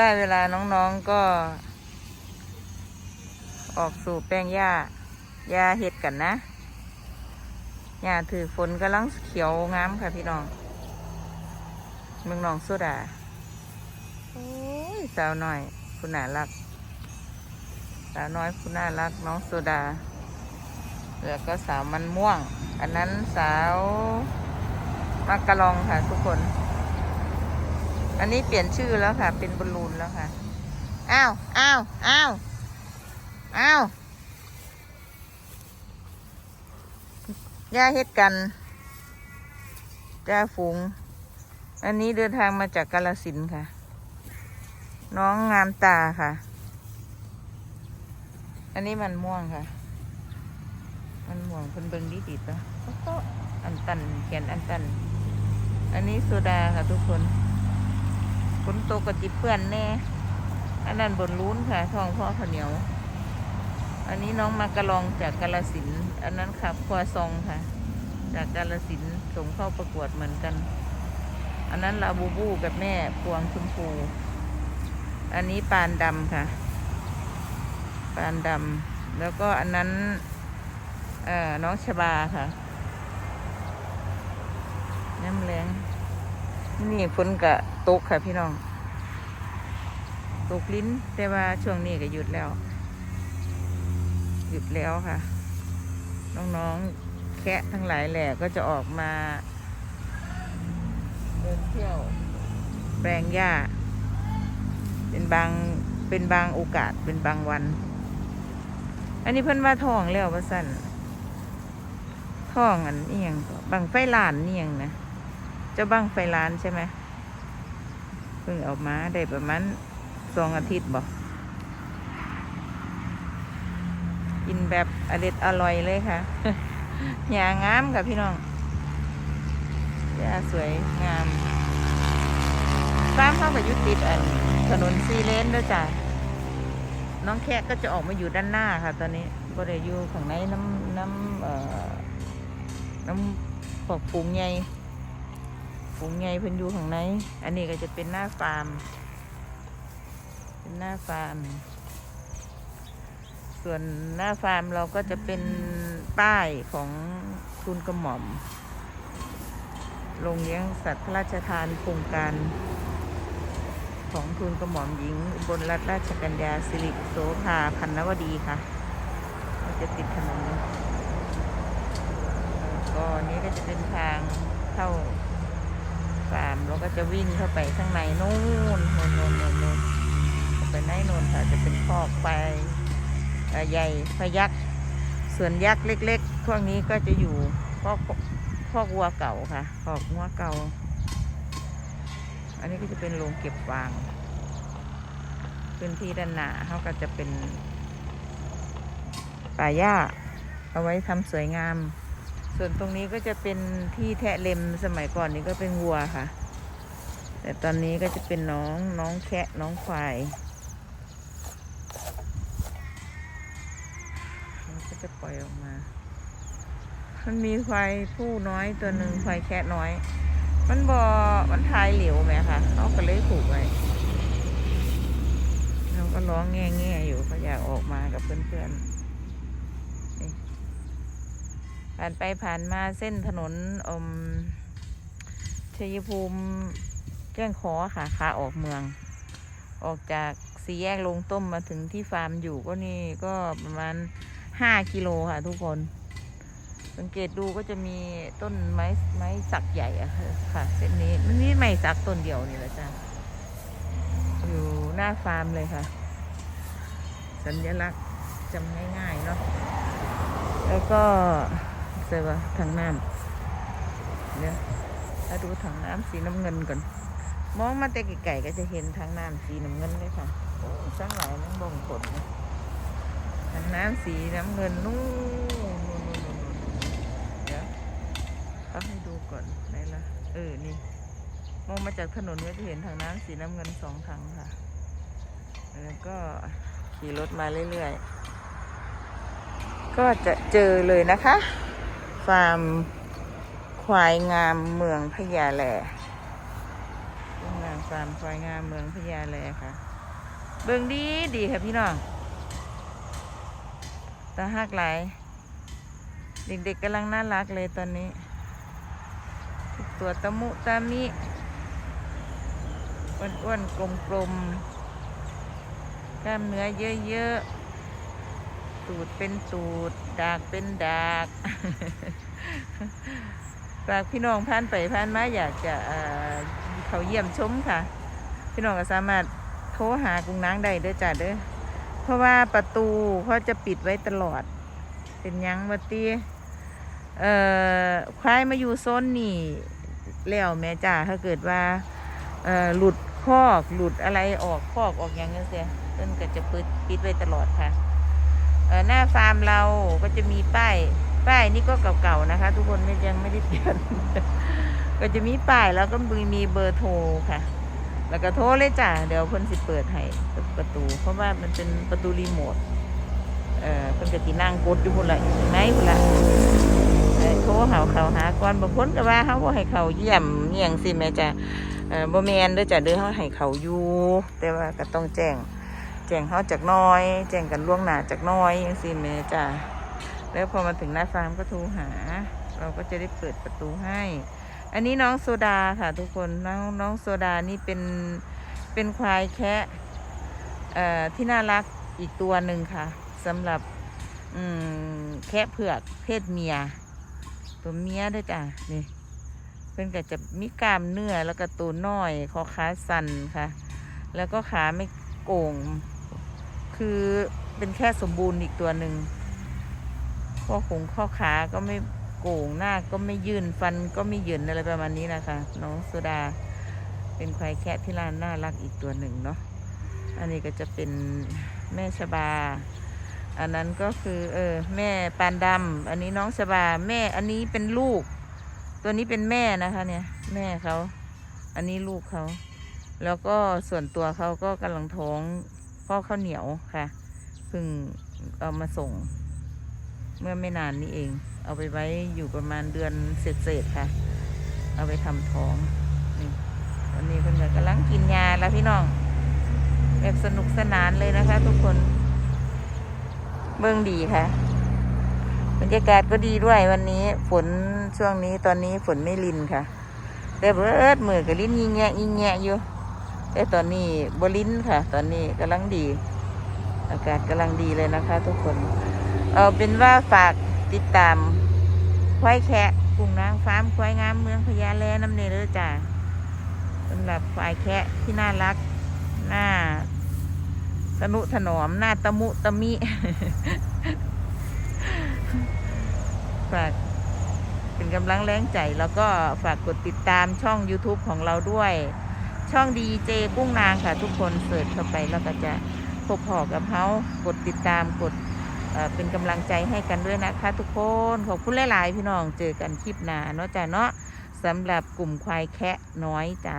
ได้เวลาน้องๆก็ ออกสู่แป้งหญ้าหญ้าเห็ดกันนะหญ้าถือฝนกำลังเขียวงามค่ะพี่น้องเมืองหนองโซดาโอ้ยสาวน้อยคุณน่ารัก สาวน้อยคุณน่ารักน้องโซดาแล้วก็สาวมันม่วง อันนั้นสาวมากกะลองค่ะทุกคน อันนี้เปลี่ยนชื่อแล้วค่ะ เป็นบอลลูนแล้วค่ะ อ้าว อ้าว อ้าว อ้าวย่าเฮ็ดกันจ้าฝูง อันนี้เดินทางมาจากกาลสินค่ะ น้องงามตาค่ะ อันนี้มันม่วงค่ะ มันม่วงเพิ่นเบิ่งดีดีปะก็อันตันเขียนอันตัน อันนี้โซดาค่ะทุกคน นตกกระติบเพื่อนแน่อันนั้นบนลุ้นค่ะทองพ่อขเหนียว อันนี้น้องมากระลองจากกาลสินอันนั้นขับครัวซองค่ะ จากกาลสินส่งเข้าประกวดเหมือนกัน อันนั้นลาบูบูกับแม่พวงชมพู อันนี้ปานดำค่ะ ปานดำแล้วก็อันนั้นเอ่อน้องชบาค่ะน้ำแรง นี่ฝนกะตกค่ะพี่น้อง ตกลิ้น แต่ว่าช่วงนี้ก็หยุดแล้ว หยุดแล้วค่ะ น้องๆแคะทั้งหลายแหล่ก็จะออกมาเดินเที่ยว แปลงหญ้า เป็นบางเป็นบางโอกาสเป็นบางวัน อันนี้เพิ่นว่าทองแล้วว่าสั่นทองอันนี้ยังบังไฟลานนี่ยังนะ จ้าบังไฟลานใช่ไหมเพิ่งออกมาได้ประมาณสองอาทิตย์บอกกินแบบอเด็ดอร่อยเลยค่ะหญ้างามค่ะพี่น้องหญ้าสวยงามฟามเข้ากับยุติดอันถนนซีเลนด้วยจ้ะน้องแคะก็จะออกมาอยู่ด้านหน้าค่ะ ตอนนี้ก็ได้อยู่ข้างในน้ำน้ำเอ่อน้ำพวกฝูงใหญ่ ฝูงใหญ่เพิ่นอยู่ข้างในอันนี้ก็จะเป็นหน้าฟาร์ม เป็นหน้าฟาร์ม ส่วนหน้าฟาร์มเราก็จะเป็นป้ายของทุนกระหม่อมโรงเลี้ยงสัตว์พระราชทานโครงการ ของทุนกระหม่อมหญิงอุบนรัตนราชกัญญาสิริโสภาพันนวดีค่ะมันจะติดถนนแล้วก็นี้ก็จะเป็นทางเข้า ก็จะวิ่งเข้าไปข้างในนู่นโน่นโน่นโน่นโน่นไปในโน่นค่ะจะเป็นคอกไปใหญ่พยักษ์ส่วนยักษ์เล็กๆพวกนี้ก็จะอยู่คอกคอกวัวเก่าค่ะคอกวัวเก่า อันนี้ก็จะเป็นโรงเก็บฟางพื้นที่ด้านหน้าเขาก็จะเป็นป่าหญ้าเอาไว้ทำสวยงาม ส่วนตรงนี้ก็จะเป็นที่แทะเล็มสมัยก่อนนี้ก็เป็นวัวค่ะ แต่ตอนนี้ก็จะเป็นน้องน้องแคะน้องควายมันก็จะปล่อยออกมา มันมีควายผู้น้อยตัวหนึ่งควายแคะน้อย มันบอมันทายเหลวไหมคะเขาก็เลยผูกไว้เราก็ร้องแง่แง่ๆอยู่ก็อยากออกมากับเพื่อนๆนี่ผ่านไปผ่านมาเส้นถนนอมชัยภูมิ แจ้งขอค่ะขาออกเมือง ออกจากสี่แยกลงต้มมาถึงที่ฟาร์มอยู่ก็นี่ก็ประมาณห้ากิโลค่ะทุกคน สังเกตดูก็จะมีต้นไม้ไม้สักใหญ่อะค่ะ เส้นนี้มันนี่ไม่สักต้นเดียวนี่แหละจ้ะอยู่หน้าฟาร์มเลยค่ะ สัญลักษณ์จำง่ายๆเนาะแล้วก็เซว่าถังน้ำเนี่ยถ้าดูถังน้ำสีน้ำเงินก่อน มองมาแต่ไกลๆก็จะเห็นถังน้ำสีน้ำเงินเลยค่ะโอ้สร้างหลายนั่งบ่งผลนะถังน้ำสีน้ำเงินนู่นนู่นนู่นเดี๋ยวเอาให้ดูก่อนไหนละเออนี่มองมาจากถนนก็จะเห็นถังน้ำสีน้ำเงินสองถังค่ะ แล้วก็ขี่รถมาเรื่อยๆ ก็จะเจอเลยนะคะ ฟาร์มควายงามเมืองพญาแลโรงงาน ฟาร์มควายงามเมืองพญาแลค่ะ เบิ่งดีดีค่ะพี่น้องตาหักหลาย เด็กๆกำลังน่ารักเลยตอนนี้ ตัวตะมุตะมิอ้วนๆกลมๆกล้ามเนื้อเยอะๆ ตูดเป็นตูด ดากเป็นดากฝากพี่น้องผ่านไปผ่านมาอยากจะ เขาเยี่ยมชมค่ะ พี่น้องก็สามารถโทรหากรุงนางได้เด้อจ้ะเด้อเพราะว่าประตูเขาจะปิดไว้ตลอด เป็นยังวัตีเอ่อควายมาอยู่โซนนี่แล้วแม่จ้าถ้าเกิดว่าเอ่อหลุดคอกหลุดอะไรออกคอกออกอย่างเงี้ยเสียเพิ่นก็จะปิดปิดไว้ตลอดค่ะเอ่อหน้าฟาร์มเราก็จะมีป้ายป้ายนี่ก็เก่าๆนะคะ ทุกคนไม่ยังไม่ได้เปลี่ยน ก็จะมีป้ายแล้วก็มีมีเบอร์โทรค่ะ แล้วก็โทรเลยจ้ะเดี๋ยวเพิ่นสิเปิดให้ประตู เพราะว่ามันเป็นประตูรีโมทเอ่อเพิ่นก็สินั่งกดอยู่พุ่นละอยู่ข้างในพุ่นละโทรหาเขาหาก่อนบางคนก็ว่าเฮาบ่ให้เขาเยี่ยมเยี่ยงสิแม่จ้ะเอ่อบ่แมนด้อจ้ะเด้อเฮาให้เขาอยู่แต่ว่าก็ต้องแจ้งแจ้งเฮาจากน้อย แจ้งกันล่วงหน้าจากน้อยจังซี่แม่จ้ะแล้วพอมาถึงหน้าฟาร์มก็โทรหา เราก็จะได้เปิดประตูให้ อันนี้น้องโซดาค่ะทุกคนน้องน้องโซดานี่เป็นเป็นควายแคะเอ่อที่น่ารักอีกตัวหนึ่งค่ะสำหรับอืมแคะเผือกเพศเมีย ตัวเมียด้วยจ้ะนี่เพิ่อนก็จะมีกล้ามเนื้อแล้วก็ตัวน้อยคอขาสั่นค่ะ แล้วก็ขาไม่โก่ง คือเป็นแค่สมบูรณ์อีกตัวหนึ่งข้อขงข้อขาก็ไม่ โก่งหน้าก็ไม่ยื่นฟันก็ไม่หยืนอะไรประมาณนี้นะคะ น้องสุดา เป็นควายแคะที่ร้านน่ารักอีกตัวหนึ่งเนาะอันนี้ก็จะเป็นแม่ชบา อันนั้นก็คือเออแม่ปานดำอันนี้น้องชบาแม่อันนี้เป็นลูก ตัวนี้เป็นแม่นะคะเนี่ยแม่เขาอันนี้ลูกเขาแล้วก็ส่วนตัวเขาก็กำลังท้องพ่อข้าวเหนียวค่ะเพิ่งเอามาส่ง เมื่อไม่นานนี้เอง เอาไปไว้อยู่ประมาณเดือนเศษๆค่ะ เอาไปทำท้องนี่ตอนนี้เพิ่นก็กำลังกินยาแล้วพี่น้อง แบบสนุกสนานเลยนะคะ ทุกคน เบิ่งดีค่ะ บรรยากาศก็ดีด้วยวันนี้ ฝนช่วงนี้ตอนนี้ฝนไม่ลินค่ะ แต่เบิดมือกับลิ้นยิงแงะยิงแงะอยู่แต่ตอนนี้บลิ้นค่ะ ตอนนี้กำลังดี อากาศกำลังดีเลยนะคะ ทุกคน เอาเป็นว่าฝากติดตามควายแคะกลุ่มนางฟ้ามควายงามเมืองพญาแลน้ำเนรเด้อจ้าสำหรับควายแคะที่น่ารักหน้าสนุถนอมหน้าตะมุตะมิ ฝากเป็นกำลังแรงใจแล้วก็ฝากกดติดตามช่อง YouTube ของเราด้วย ช่องดีเจกุ้งนางค่ะทุกคนเสิร์ชเข้าไปแล้วก็จะพบพอกับเขากดติดตามกด เป็นกำลังใจให้กันด้วยนะคะทุกคนขอบคุณหลาย ๆ พี่น้องเจอกันคลิปหน้าเนาะจ้าเนาะสำหรับกลุ่มควายแคะน้อยจ้า